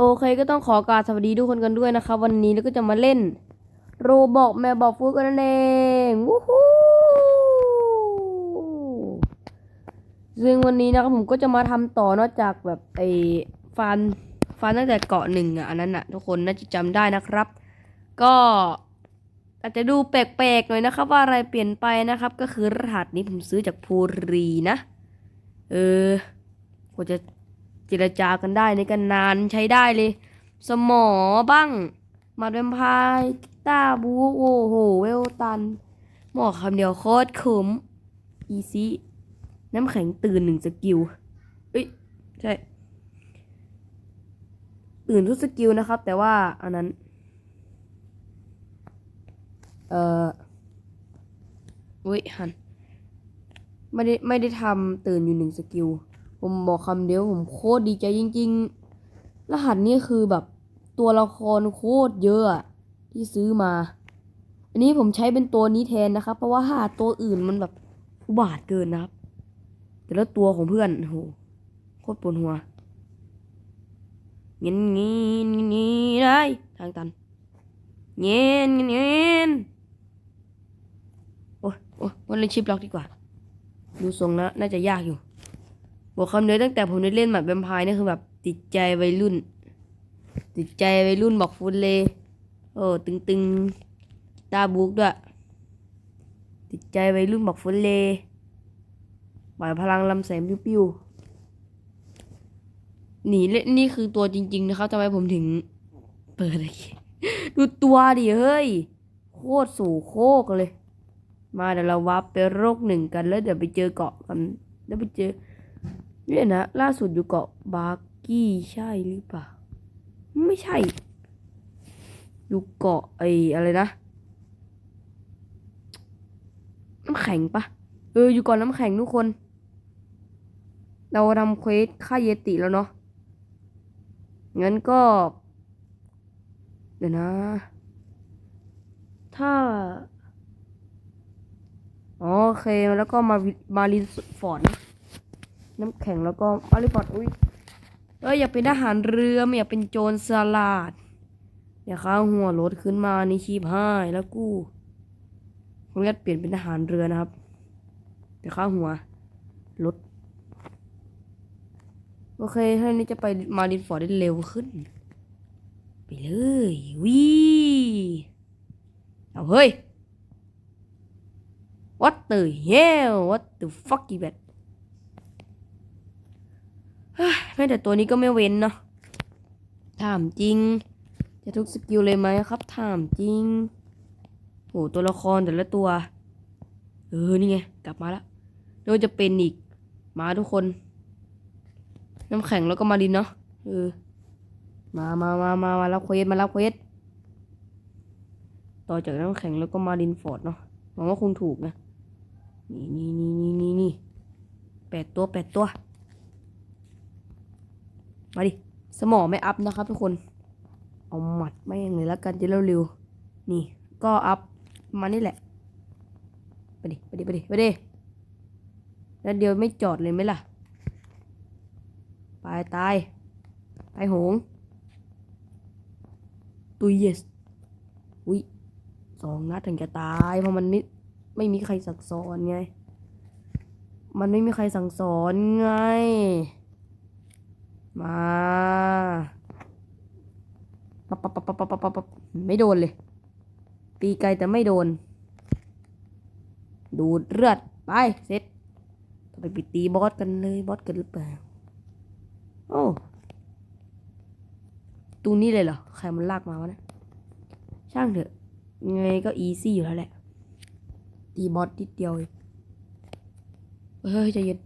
โอเคก็ต้องขอกราบสวัสดีทุกคนกันด้วยนะครับ วันนี้เราก็จะมาเล่นโรบอกแมวบอกฟูกันนั่นเองวู้ฮู้ซึ่งวันนี้นะครับผมก็จะมาทำต่อนอกจากแบบไอ้ฟันฟันตั้งแต่เกาะหนึ่งอะอันนั้นอะทุกคนน่าจะจำได้นะครับ ก็อาจจะดูแปลกๆหน่อยนะครับ ว่าอะไรเปลี่ยนไปนะครับ ก็คือรหัสนี้ผมซื้อจากภูรีนะ เออกว่าจะ เจรจากันได้ในกันนานใช้ได้เลย สมอบ้างหมาดแวมไพร์กีตาร์บูโอ้โหเวลตันหมอกคำเดียวโคตรคุ้มอีซี่น้ำแข็งตื่นหนึ่งสกิลเอ้ยใช่ตื่นทุกสกิลนะครับ แต่ว่าอันนั้น เอ่ออุ้ยหัน ไม่ได้ไม่ได้ทำตื่นอยู่หนึ่งสกิล ผมบอกคำเดียวผมโคตรดีใจจริง ๆ รหัสนี่คือแบบตัวละครโคตรเยอะที่ซื้อมา อันนี้ผมใช้เป็นตัวนี้แทนนะครับ เพราะว่าหาตัวอื่นมันแบบอุบาทเกินนะครับ แต่ละตัวของเพื่อนโหโคตรปวดหัวเงี้ยเงี้ยเงี้ยได้ทางตันเงี้ยเงี้ยเงี้ยโอ้ยโอ้ยวันเล่นชิปล็อกดีกว่า ดูทรงแล้วน่าจะยากอยู่ บอกคำเดียวตั้งแต่ผมได้เล่นหมัดแวมไพร์นี่คือแบบติดใจวัยรุ่น ติดใจวัยรุ่นบอกฟุตเลยโอ้ตึงตึงๆตาบุกด้วย ติดใจวัยรุ่นบอกฟุตเลยปล่อยพลังลำแสงปิ้วๆหนีเล่นนี่คือตัวจริง ๆ นะครับทำไมผมถึงเปิดอะไรดูตัวดิเฮ้ย โคตรสู่โคกเลย มาเดี๋ยวเราวับไปโรคหนึ่งกันแล้วเดี๋ยวไปเจอเกาะกันแล้วไปเจอ เนี่ยนะ ล่าสุดอยู่เกาะบาร์กี้ใช่หรือเปล่า ไม่ใช่ อยู่เกาะไอ้อะไรนะ น้ำแข็งปะเออ อยู่เกาะน้ำแข็งทุกคน เราทำเควสฆ่าเยติแล้วเนาะ งั้นก็ เดี๋ยวนะ ถ้าอ๋อโอเค แล้วก็มาวิมารินฟอร์ดนะ น้ำแข็งแล้วก็มาริฟอดอุ้ยเอ้ยอยากเป็นทหารเรือไม่อยากเป็นโจรสลัดอย่าข้าหัวรถขึ้นมานี่ชีพห้ายแล้วกูผมจะเปลี่ยนเป็นทหารเรือนะครับอย่าข้าหัวรถโอเคให้นี้จะไปมารินฟอร์ดได้เร็วขึ้น ไปเลยวีเอาเฮ้ย what the hell what the fuck is that แม้แต่ตัวนี้ก็ไม่เว้นเนาะถามจริง จะทุกสกิลเลยไหมครับ ถามจริงโหตัวละครแต่ละตัว เออ นี่ไง กลับมาแล้วเดี๋ยวจะเป็นอีก มาทุกคน น้ำแข็งแล้วก็มาดินเนาะเออ มามามามามารับเควสมารับเควสต่อจากน้ำแข็งแล้วก็มาดินฟอร์ดเนาะหวังว่าคงถูกนะ นี่นี่นี่นี่นี่นี่แปดตัวแปดตัว มาดิ สมองไม่อัพนะครับทุกคน เอาหมัดแม่งเลยแล้วกันจะเร็วๆ นี่ ก็อัพมานี่แหละ ไปดิ ไปดิ ไปดิ ไปดิ แล้วเดียวไม่จอดเลยไหมล่ะ ไปตายตายโหง ตุยเยสอุ้ยสองนัดถึงจะตาย เพราะมันไม่ไม่มีใครสั่งสอนไง มันไม่มีใครสั่งสอนไง มาปับปับปับปับปับปับปับไม่โดนเลย ตีไกลแต่ไม่โดน ดูดเลือด ไป เสร็จไปปิดตีบอสกันเลยบอสกันหรือเปล่าโอ้ตูนี้เลยเหรอ ใครมันลากมาวะนะ ช่างเถอะไงก็อีซี่อยู่แล้วแหละ ตีบอสนิดเดียวเองเฮ้ยใจเย็น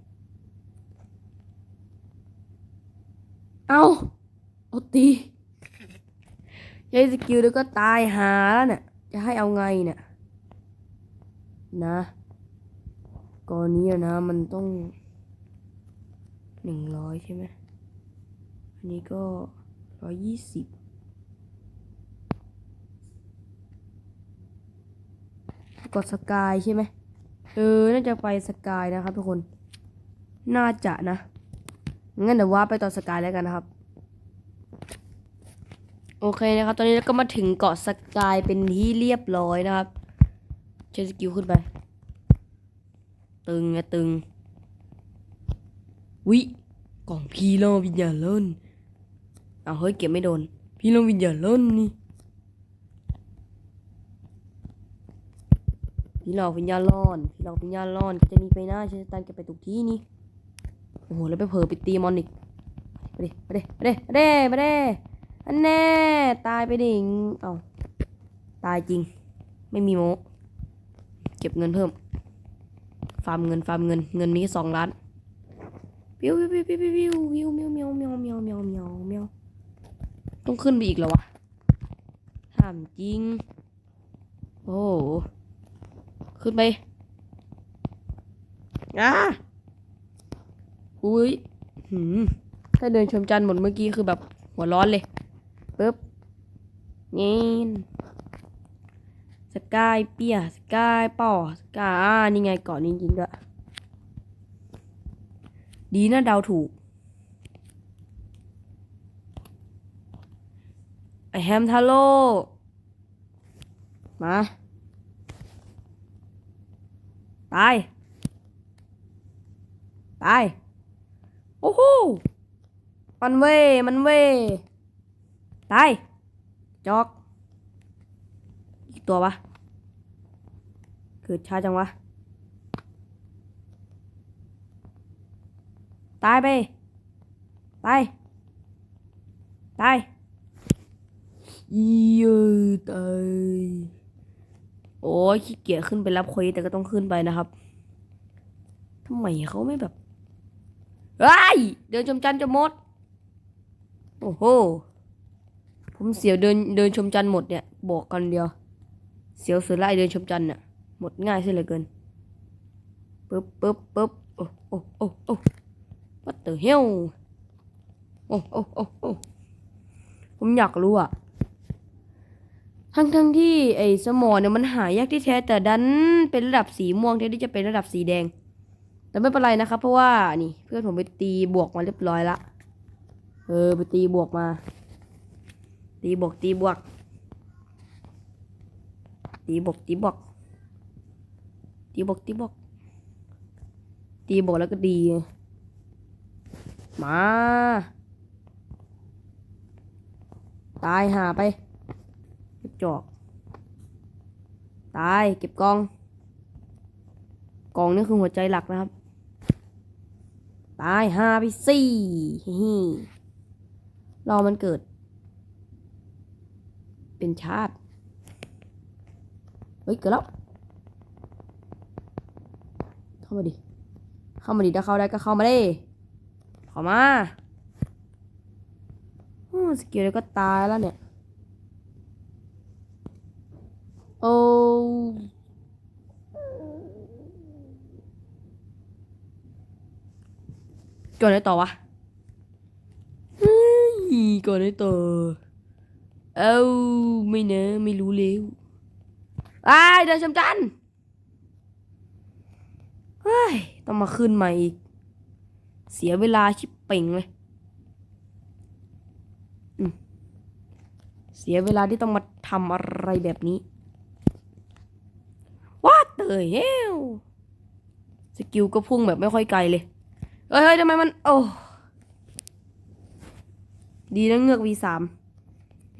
เอาเอาตีใช้สกิลแล้วก็ตายหาแล้วเนี่ยจะให้เอาไงเนี่ยนะก่อนนี้นะมันต้องหนึ่งร้อยใช่ไหมอันนี้ก็ร้อยยี่สิบกดสกายใช่ไหมเออ น่าจะไปสกายนะครับทุกคน น่าจะนะ งั้นเดี๋ยวว่าไปต่อสกายแล้วกันนะครับ โอเคนะครับ ตอนนี้เราก็มาถึงเกาะสกายเป็นที่เรียบร้อยนะครับใช้สกิลขึ้นไป ตึงไงตึง วิกล่องพีโลวิญญาณเล่นเอาเฮ้ยเก็บไม่โดน พีโลวิญญาณเล่นนี่พี่หลอกวิญญาณร้อนพี่หลอกวิญญาณร้อนจะมีไปหน้าฉันจะตามแกไปทุกที่นี่ อ้โหแล้วไปเผลอไปตีมอนอีกไปดิไปดิไปดิไปดิไปดิอันแน่ ตายไปดิเอาตายจริง ไม่มีโมเก็บเงินเพิ่ม ฟาร์มเงินฟาร์มเงิน เงินมีแค่สองล้านวิววิววิววิววิววิววิวเมียวเมียวเมียวเมียวเมียวเมียวเมียวต้องขึ้นไปอีกแล้ววะถามจริง โอ้ขึ้นไปอะ อุ้ยหืมถ้าเดินชมจันทร์หมดเมื่อกี้คือแบบหัวร้อนเลยปึ๊บเงี้นสกายเปียสกายป่อสกายอ่านี่ไงเกาะนี้จริงๆด้วย ดีนะเดาถูก ไอแฮมทาโร่มา ตาย ตาย โอ้โห มันเว่มันเว่ตาย จอก อีกตัววะเกิดช้าจังวะ ตายไป ตาย ตายอีเอ้ยตายโอ้ยขี้เกียจขึ้นไปรับควสแต่ก็ต้องขึ้นไปนะครับทำไมเขาไม่แบบ เฮ้ยเดินชมจันทร์จะหมด โอ้โห ผมเสียวเดินเดินชมจันทร์หมดเนี่ย บอกกันเดียว เสียวเสือไล่เดินชมจันทร์เนี่ยหมดง่ายเสียเหลือเกินปึ๊บปึ๊บปึ๊บโอ้โอ้โอ้โอ้ what the hell โอ้โอ้โอ้โอ้ผมอยากรู้อะทั้งทั้งที่ไอ้สมอเนี่ยมันหายากที่แท้แต่ดันเป็นระดับสีม่วงแทนที่จะเป็นระดับสีแดง แต่ไม่เป็นไรนะครับ เพราะว่านี่เพื่อนผมไปตีบวกมาเรียบร้อยละเออไปตีบวกมา ตีบวกตีบวก ตีบวกตีบวกตีบวกตีบวกตีบวกแล้วก็ดี มา ตายหาไปเก็บจอก ตายเก็บกองกองนี่คือหัวใจหลักนะครับ ตายห้าไปสี่ฮิรอมันเกิด เป็นชาติ เฮ้ย เกิดแล้ว เข้ามาดิ เข้ามาดิ ถ้าเข้าได้ก็เข้ามาดิเข้ามาสกิลแล้วก็ตายแล้วเนี่ย โอ้ ก่อนไหนต่อวะเฮ้ยก่อนไหนต่อ เอ้าไม่เนอะไม่รู้เร็วอ้เดินชมจันเฮ้ยต้องมาขึ้นใหม่อีก เสียเวลาชิบเป่งเลยเสียเวลาที่ต้องมาทำอะไรแบบนี้ What the hell สกิลก็พุ่งแบบไม่ค่อยไกลเลย เฮ้ยทำไมมัน โอ้ ดีนะเงือก V3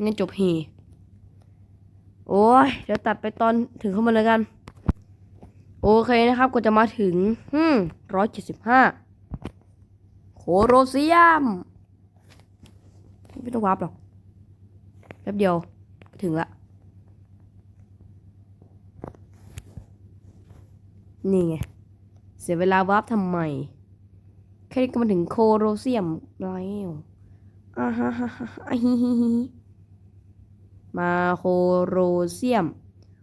งั้นจบเฮโอ้ย เดี๋ยวตัดไปตอนถึงเข้ามาเลยกัน โอเคนะครับก็จะมาถึงอืมร้อยเจ็ดสิบห้าโคโรเซียม ไม่ต้องวาร์ปหรอก แป๊บเดียว ถึงละ นี่ไง เสียเวลาวาร์ปทำไม แค่นี้ก็มาถึงโคโรเซียมแล้วอ่าฮะฮะฮะฮิฮิฮิมาโคโรเซียม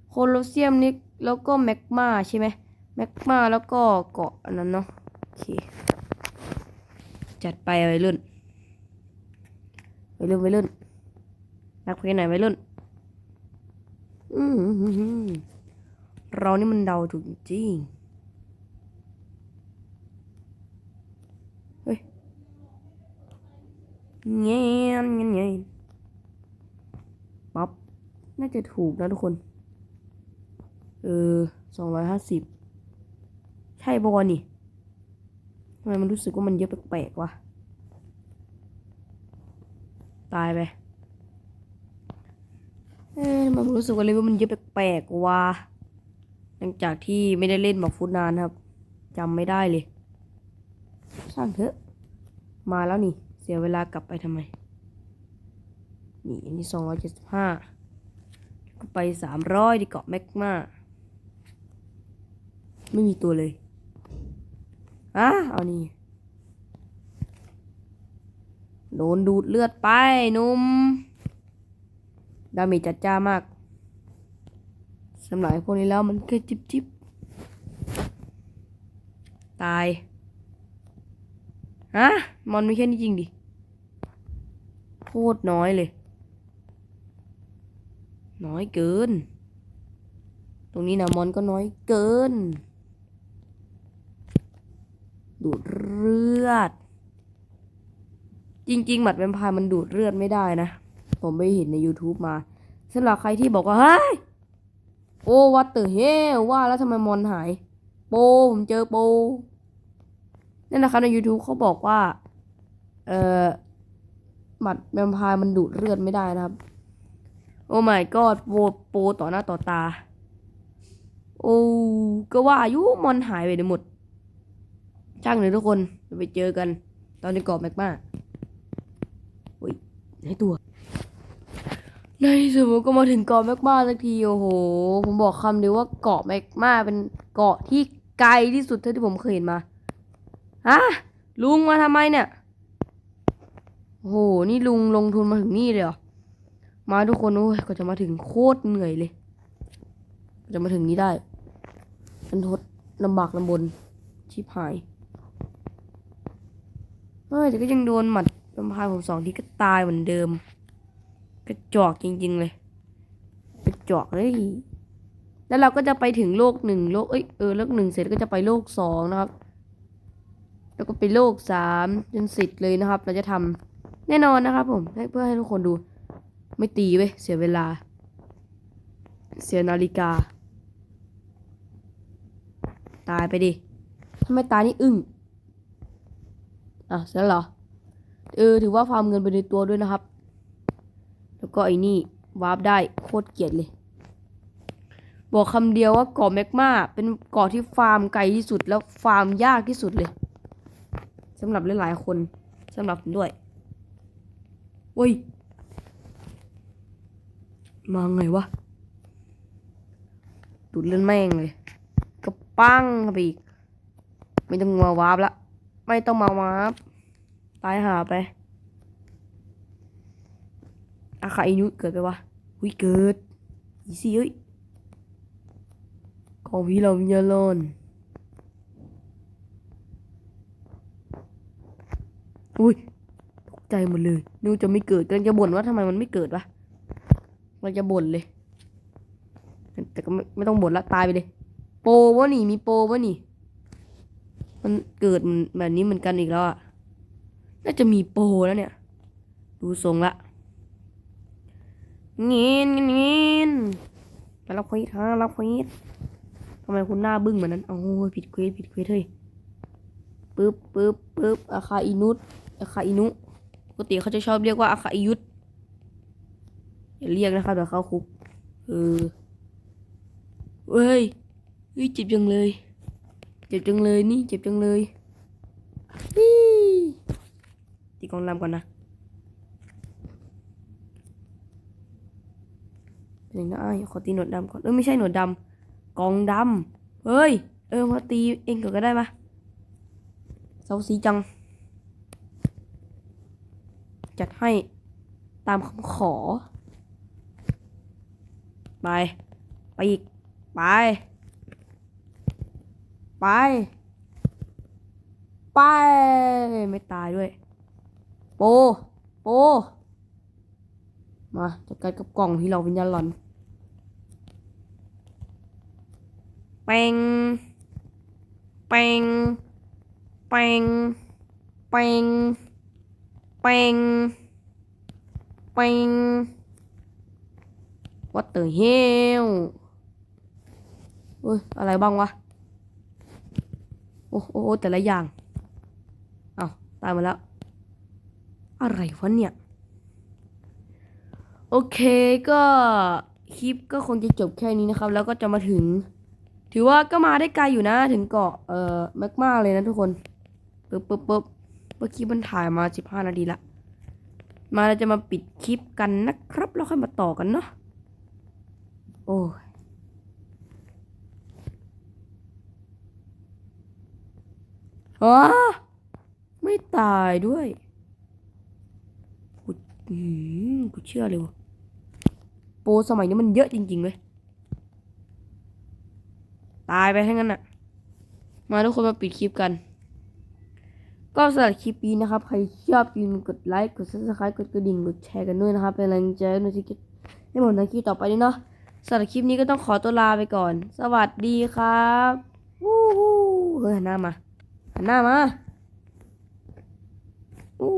โคโรเซียมนี่แล้วก็แมกมาใช่ไหมแมกมาแล้วก็เกาะอันนั้นเนาะโอเค จัดไปวัยรุ่นวัยรุ่นวัยรุ่นรักเพลงไหนวัยรุ่นอืมเรานี่มันเดาถูกจริง เงี้ยเงี้ยเงี้ยปั๊บน่าจะถูกนะทุกคน เออสองร้อยห้าสิบใช่ปะวะนี่ทำไมมันรู้สึกว่ามันเยอะแปลกๆวะ ตายไปเอ๊ะทำไมผมรู้สึกว่าเลยว่ามันเยอะแปลกๆวะหลังจากที่ไม่ได้เล่นบอกฟุตนานครับจำไม่ได้เลยช่างเถอะ มาแล้วนี่ สียเวลากลับไปทำไม นี่อันนี้สองร้อยเจ็ดสิบห้าก็ไปสามร้อยดีเกาะแมกมาไม่มีตัวเลยอะเอานี่โดนดูดเลือดไปนุ่ม ดาเมจจัดจ้ามากสำหรับพวกนี้แล้วมันแค่จิบจิบตาย ฮะ มอนมีแค่นี้จริงดิ โคตรน้อยเลย น้อยเกิน ตรงนี้นะมอนก็น้อยเกิน ดูดเลือด จริงๆหมัดแวมไพร์มันดูดเลือดไม่ได้นะ ผมไปเห็นใน YouTube มาสำหรับใครที่บอกว่า เฮ้ย โอ้วัตเตอร์เฮว่าแล้วทำไมมอนหาย โป ผมเจอโปนั่นนะครับใน YouTube เขาบอกว่า เอ่อ หมัดแวมพร์มันดูดเลือดไม่ได้นะครับ โอ้ my god โวโปต่อหน้าต่อตา โอ้ก็ว่าอายุมอนหายไปหมด ช่างเลยทุกคนไปเจอกัน ตอนในเกาะแมกมาอุ้ยให้ตัว ในสุดผมก็มาถึงเกาะแมกมาสักทีโอ้โห ผมบอกคำเดียวว่าเกาะแมกมาเป็นเกาะที่ไกลที่สุดเท่าที่ผมเคยเห็นมาฮะลุงมาทำไมเนี่ย โอ้โห นี่ลุงลงทุนมาถึงนี่เลยเหรอ มาทุกคนโอ้ยก็จะมาถึงโคตรเหนื่อยเลย จะมาถึงนี้ได้มันทดลำบากลำบน ชิบหายเฮ้ยแต่ก็ยังโดนหมัดลำพายผมสองทีก็ตายเหมือนเดิม กระจอกจริง ๆ เลย กระจอกเลย แล้วเราก็จะไปถึงโลกหนึ่งโลก เอ้ย เออ โลกหนึ่งเสร็จก็จะไปโลกสองนะครับ แล้วก็ไปโลกสามจนสิทธ์เลยนะครับ เราจะทำ แน่นอนนะครับผมเพื่อให้ทุกคนดู ไม่ตีเว้ยเสียเวลา เสียนาฬิกา ตายไปดิทำไมตายนี่อึ้งอะเสร็จแล้วเหรอเออถือว่าฟาร์มเงินไปในตัวด้วยนะครับ แล้วก็ไอ้นี่วาร์ปได้โคตรเกลียดเลย บอกคำเดียวว่าเกาะแมกมาเป็นเกาะที่ฟาร์มไกลที่สุดแล้วฟาร์มยากที่สุดเลยสำหรับหลายๆคนสำหรับผมด้วย เว้ย มาไงวะ ดูดเลือดแม่งเลยกระปังเข้าไปอีก ไม่ต้องมาวาร์ปละ ไม่ต้องมาวาร์ปตายหาไป อาคาอินุเกิดไปวะหุยเกิด อีซี่เอ้ย ของพี่เราวิญญาณอนอุ้ย ใจหมดเลยนึกว่าจะไม่เกิดกำลังจะบ่นว่าทำไมมันไม่เกิดวะมันจะบ่นเลย แต่ก็ไม่ไม่ต้องบ่นละตายไปเลย โปวะนี่มีโปวะนี่ มันเกิดแบบนี้เหมือนกันอีกแล้วอะน่าจะมีโปแล้วเนี่ย ดูทรงละเงินเงินเงินไปรับควสฮะรับควสทำไมคุณหน้าบึ้งเหมือนนั้นโอ้ยผิดควสผิดควสเฮ้ยปึ๊บปึ๊บปึ๊บอาคาอินุตอาคาอินุ กติเขาจะชอบเรียกว่าอาคาอิยุตอย่าเรียกนะครับเดี๋ยวเข้าคุก เออเฮ้ยเจ็บจังเลย เจ็บจังเลยนี่เจ็บจังเลยนี่ตีกองลำก่อนนะเดี๋ยวนะอ้ขอตีหนวดดำก่อนเออไม่ใช่หนวดดำกองดำเฮ้ย เออมาตีเองก่อนก็ได้ปะเซาซีจัง จัดให้ตามคำขอ ไป ไปอีก ไป ไป ไป ไม่ตายด้วย โป โป มาจัดการกับกล่องที่เราวิญญาณหลอนเปงเปงเปงเปง เปงเปง what the hell เฮ้ยอะไรบ้างวะ โอ้โอ้แต่ละอย่าง เอาตายมาแล้ว อะไรวะเนี่ย โอเคก็คลิปก็คงจะจบแค่นี้นะครับ แล้วก็จะมาถึง ถือว่าก็มาได้ไกลอยู่นะถึงเกาะเอ่อแมกมาเลยนะทุกคนปึ๊บปึ๊บปึ๊บ เมื่อกี้มันถ่ายมาสิบห้านาทีละ มาเราจะมาปิดคลิปกันนะครับ แล้วค่อยมาต่อกันเนาะ โอ้อ๋อไม่ตายด้วยกูอืมกูเชื่อเลยวะโปรสมัยนี้มันเยอะจริง ๆ เลย ตายไปทั้งนั้นน่ะมาทุกคนมาปิดคลิปกัน ก็สำหรับคลิปนี้นะครับ ใครชอบอย่าลืมกดไลค์ กด subscribe กดกระดิ่ง กดแชร์กันด้วยนะครับ เป็นแรงใจให้หนูที่ให้ผมทำคลิปต่อไปด้วยเนาะสำหรับคลิปนี้ก็ต้องขอตัวลาไปก่อน สวัสดีครับวู้ฮู้เฮ้ยหันหน้ามา หันหน้ามาอู้